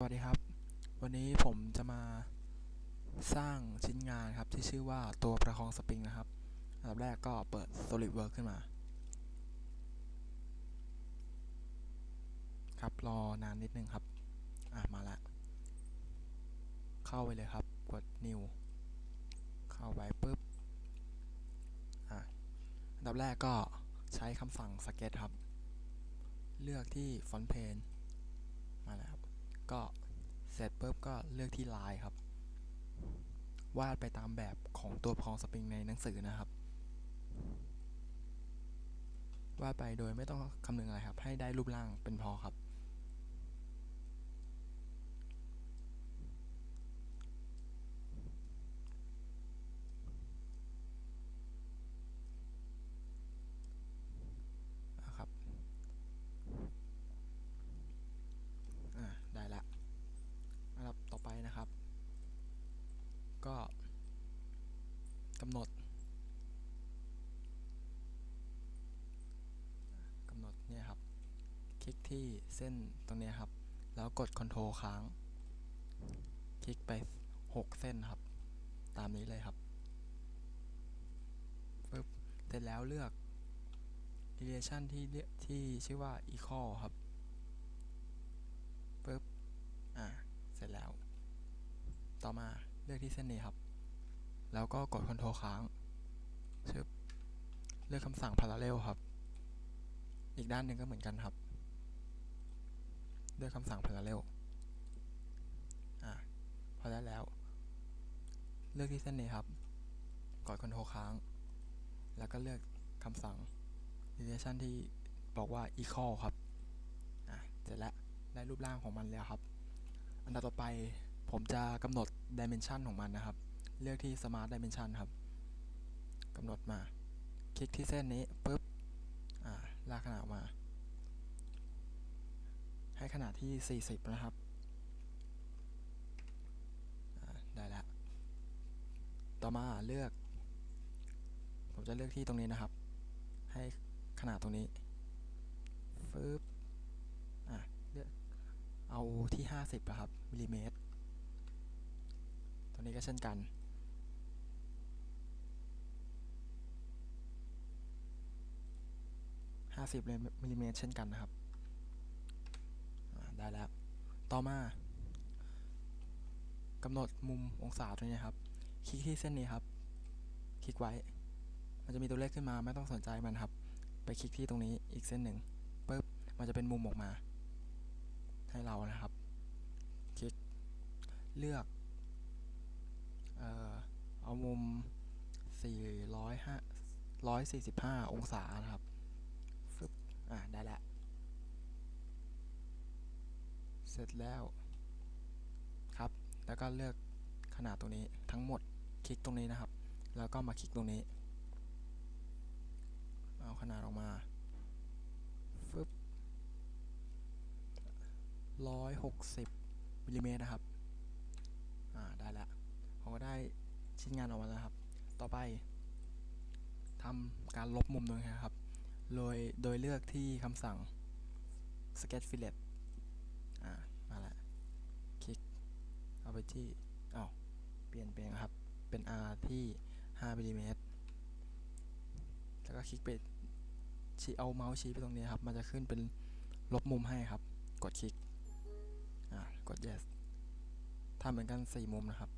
สวัสดีครับ วันนี้ผมจะมาสร้างชิ้นงานครับที่ชื่อว่าตัวประคองสปริงนะครับอันดับแรกก็เปิด SolidWorks ขึ้นมา ครับรอนานนิดนึงครับ อะ มาแล้วเข้าไปเลยครับ กด New เข้าไปปุ๊บ อะอันดับแรกก็ใช้คำสั่ง Sketch ครับ เลือกที่ Font Plane มาแล้ว เสร็จปุ๊บก็เลือกที่ลายครับ วาดไปตามแบบของตัวพองสปริงในหนังสือนะครับ วาดไปโดยไม่ต้องคำนึงอะไรครับ ให้ได้รูปร่างเป็นพอครับ นะครับ อ่า ได้ละอันดับต่อไปนะครับ ก็กำหนดกำหนดเนี่ยครับ คลิกที่เส้นตรงนี้ครับ แล้วกด Ctrl ค้าง คลิกไป 6 เส้นครับ ตามนี้เลยครับปึ๊บเสร็จแล้วเลือก relation ที่ที่ชื่อว่า equal ครับปึ๊บอ่า เสร็จแล้ว ต่อมา เลือกที่เส้นนี้ครับ แล้วก็กด Ctrl ค้างชึบเลือกคำสั่ง Parallel ครับ อีกด้านหนึ่งก็เหมือนกันครับ เลือกคำสั่ง Parallel อ่าพอได้แล้ว เลือกที่เส้นนี้ครับ กด Ctrl ค้าง แล้วก็เลือกคำสั่ง relation ที่บอกว่า equal ครับ อ่าเสร็จแล้ว ได้รูปร่างของมันแล้วครับ อันดับต่อไป ผมจะกำหนด dimension ของมันนะครับ เลือกที่ smart dimension ครับกำหนดมา คลิกที่เส้นนี้ปุ๊บอ่าลากขนาดมา ให้ขนาดที่ 40 นะครับได้แล้ว ต่อมาเลือก ผมจะเลือกที่ตรงนี้นะครับ ให้ขนาดตรงนี้ฟึบอะเลือกเอาที่ 50นะครับมิลลิเมตร ตัวนี้ก็เช่นกัน 50มิลลิเมตรเช่นกันนะครับ ได้แล้ว ต่อมากำหนดมุมองศาตรงนี้ครับ คลิกที่เส้นนี้ครับ คลิกไว้ มันจะมีตัวเลขขึ้นมาไม่ต้องสนใจมันครับ ไปคลิกที่ตรงนี้อีกเส้นหนึ่งปุ๊บ มันจะเป็นมุมออกมา ให้เรานะครับ คลิก เลือก เอ่อเอามุม 445 องศานะครับฟึบอ่าได้แล้วเสร็จแล้วครับ แล้วก็เลือกขนาดตรงนี้ทั้งหมดคลิกตรงนี้นะครับ แล้วก็มาคลิกตรงนี้ เอาขนาดออกมาฟึบร้อยหกสิบมิลลิเมตรนะครับ อ่า ได้แล้ว ผมก็ได้ชิ้นงานออกมาแล้วครับ ต่อไปทำการลบมุมตรงนี้ครับ โดยโดยเลือกที่คำสั่ง sketch fillet อ่ามาแล้วคลิกเอาไปที่อ้าวเปลี่ยนเป็นครับ เป็น R ที่5มิลิเมตรแล้วก็คลิกไปชี้เอาเมาส์ชี้ไปตรงนี้ครับ มันจะขึ้นเป็นลบมุมให้ครับ กดคลิก อ่ากด yes ทำเหมือนกัน 4 มุมนะครับ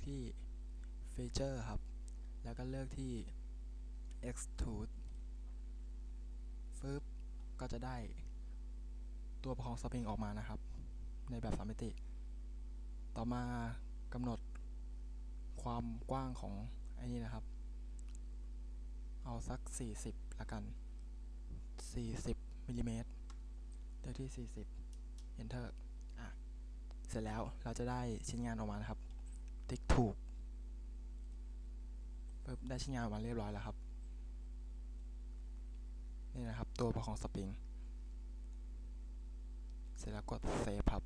อกที่ Feature ครับ แล้วก็เลือกที่ extrude ฟึบก็จะได้ตัวประคองสปริงออกมานะครับ ในแบบสามมิติ ต่อมากำหนดความกว้างของไอ้นี่นะครับ เอาสัก 40 ละกัน 40มิลลิเมตรเลือกที่ 40 enter อะ เสร็จแล้วเราจะได้ชิ้นงานออกมานะครับ ติ๊กถูกปึ๊บได้ชิ้นงานมาเรียบร้อยแล้วครับ นี่นะครับตัวประคองสปริง เสร็จแล้วกดเซฟครับ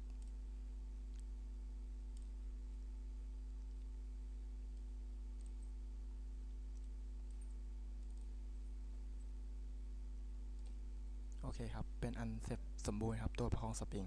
โอเคครับ เป็นอันเสร็จสมบูรณ์ครับ ตัวประคองสปริง